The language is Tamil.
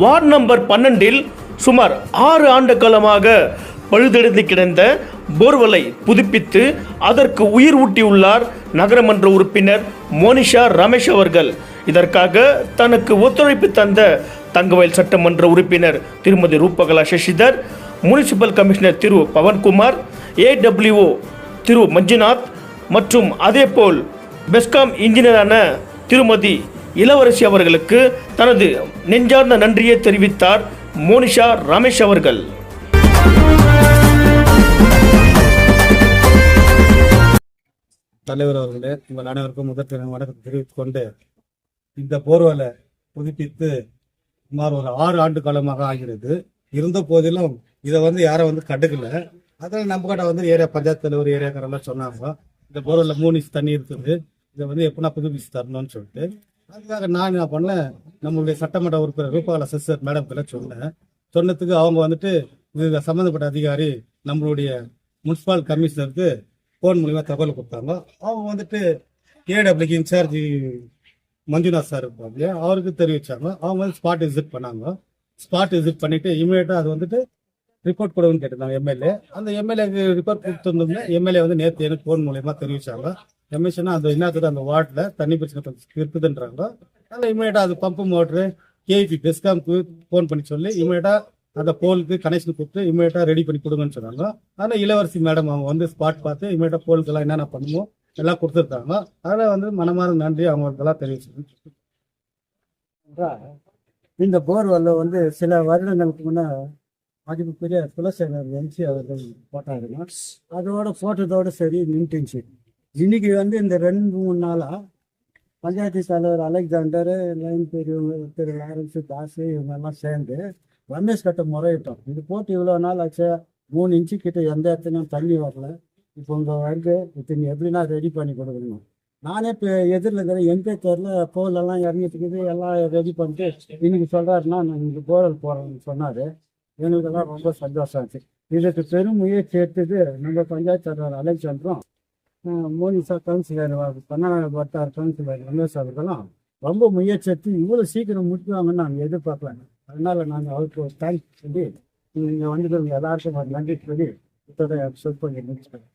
வார்டு நம்பர் பன்னெண்டில் சுமார் ஆறு ஆண்டு காலமாக பழுதெடுத்து கிடந்த போர்வலை புதுப்பித்து அதற்கு உயிர் ஊட்டியுள்ளார் நகரமன்ற உறுப்பினர் மோனிஷா ரமேஷ் அவர்கள். இதற்காக தனக்கு ஒத்துழைப்பு தந்த தங்கவயல் சட்டமன்ற உறுப்பினர் Thirumathi Roopakala Sasidhar municipal commissioner Thiru Pavankumar AWO Thiru Manjunath மற்றும் அதேபோல் பெஸ்காம் இன்ஜினியரான திருமதி இளவரசி அவர்களுக்கு தனது நெஞ்சார்ந்த நன்றியை தெரிவித்தார் மோனிஷா ரமேஷ் அவர்கள். தலைவர் அவர்களே உங்கள் அனைவருக்கும் முதற்கன வணக்கம் தெரிவித்துக் கொண்டு இந்த போர்வலை புதுப்பித்து சுமார் ஒரு ஆறு ஆண்டு காலமாக ஆகிறது. இருந்த போதிலும் இதை வந்து யாரும் வந்து கண்டுக்கல. அதில் நம்ம கிட்ட வந்து ஏரியா பஞ்சாயத்து தலைவர் ஏரியாக்காரெல்லாம் சொன்னாங்க. இந்த போர்வெல்ல மூணு தண்ணி இருக்குது. இதை வந்து எப்படின்னா புதுப்பிச்சு தரணும்னு சொல்லிட்டு. அதுக்காக நான் என்ன பண்ணேன்? நம்மளுடைய சட்டமன்ற உறுப்பினர் ரூபால சிஸ்டர் மேடம் கிட்ட சொன்னேன். சொன்னதுக்கு அவங்க வந்துட்டு இது சம்மந்தப்பட்ட அதிகாரி நம்மளுடைய முனிசிபால் கமிஷனருக்கு ஃபோன் மூலிமா தகவல் கொடுத்தாங்க. அவங்க வந்துட்டு ஏடபிள்யூக்கு இன்சார்ஜ் மஞ்சுநாத் சார் இருப்பாங்க இல்லையா? அவருக்கு தெரிவிச்சாங்க. அவங்க வந்து ஸ்பாட் விசிட் பண்ணாங்க. ஸ்பாட் விசிட் பண்ணிட்டு இமீடியட்டாக அது வந்துட்டு ரிப்போர்ட் கொடுன்னு கேட்டிருந்தாங்க எம்எல்ஏ அந்த எம்எல்ஏக்கு ரிப்போர்ட் கொடுத்துருந்தோம்னா எம்எல்ஏ வந்து நேற்று எனக்கு ஃபோன் மூலயமா தெரிவிச்சாங்க. எம்எஸ்னா அந்த என்னத்துக்கு அந்த வார்டில் தண்ணி பிரச்சனை இருக்குதுன்றாங்களோ இருக்குதுன்றாங்க. அதில் இமீடியட்டாக அது பம்பு மோட்ரு கேபி பெஸ்காம்க்கு ஃபோன் பண்ணி சொல்லி இமீடியட்டாக அந்த போலுக்கு கனெக்ஷன் கொடுத்து இமீடியட்டாக ரெடி பண்ணி கொடுங்கன்னு சொன்னாங்க. ஆனால் இளவரசி மேடம் அவங்க வந்து ஸ்பாட் பார்த்து இமீடியட்டாக போலுக்கெல்லாம் என்னென்ன பண்ணுமோ எல்லாம் கொடுத்துருக்காங்க. அதில் வந்து மனமார்ந்த நன்றி அவங்களுக்கெல்லாம் தெரிவிச்சிருக்கேன் இந்த போர்வெல்ல வந்து சில வருடங்களுக்கு முன்ன மதிப்புக்குரிய குலசேகர் எம்சி அவர்கள் போட்டாருங்க. அதோட போட்டதோட சரி நின்றுச்சு இன்னைக்கு வந்து இந்த ரெண்டு மூணு நாளா பஞ்சாயத்து தலைவர் அலெக்சாண்டர் லைன் பெரியவங்க திரு லாரன்ஸு தாசு இவங்க எல்லாம் சேர்ந்து ரமேஷ் கட்ட முறையிட்டோம். இது போட்டு இவ்வளோ நாள் ஆச்சு. மூணு இன்ச்சு கிட்ட எந்த இடத்துலையும் தண்ணி வரல. இப்போ உங்கள் வந்து இத்தனை நீ எப்படின்னா ரெடி பண்ணி கொடுக்கணும். நானே இப்போ எதிரில் இருக்கிற எங்கே தெரில போலெல்லாம் இறங்கிட்டு எல்லாம் ரெடி பண்ணிட்டு இன்னைக்கு சொல்கிறாருன்னா நான் இங்கே போரல் போகிறேன்னு சொன்னார். எங்களுக்கெல்லாம் ரொம்ப சந்தோஷம் ஆச்சு. இதுக்கு பெரும் முயற்சி எடுத்தது நம்ம பஞ்சாயத்து தலைவர் அலெக்சாண்டரும். அஹ், சார் கவுன்சிலர் பன்னாடு வட்டார் கவுன்சிலர் ரமேஷ் அவர்களும் ரொம்ப முயற்சி எடுத்து இவ்வளோ சீக்கிரம் முடிக்குவாங்கன்னு நாங்கள் எதிர்பார்க்கல. அதனால நாங்கள் அவருக்கு ஒரு தேங்க்ஸ் சொல்லி நீங்கள் வந்து எல்லாருக்கும் ஒரு நன்றி சொல்லி இதோட பண்ணி முடிச்சுக்கிறேன்.